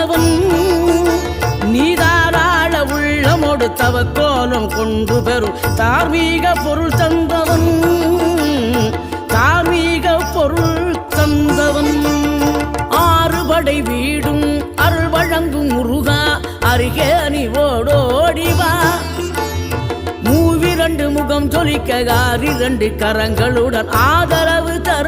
தருகின்றவன் நீதாராள உள்ளமோடு தவக்கோலம் கொண்டு பெறும். தார்மீக பொருள் தந்தவன் தார்மீக பொருள் தந்தவன் ஆறுபடை வீடும் அருள் வழங்கும் முருகா அருகே நீ ஓடோடி மூவிரண்டு முகம் ஜொலிக்க ஆறிரண்டு கரங்களுடன் ஆதரவு தர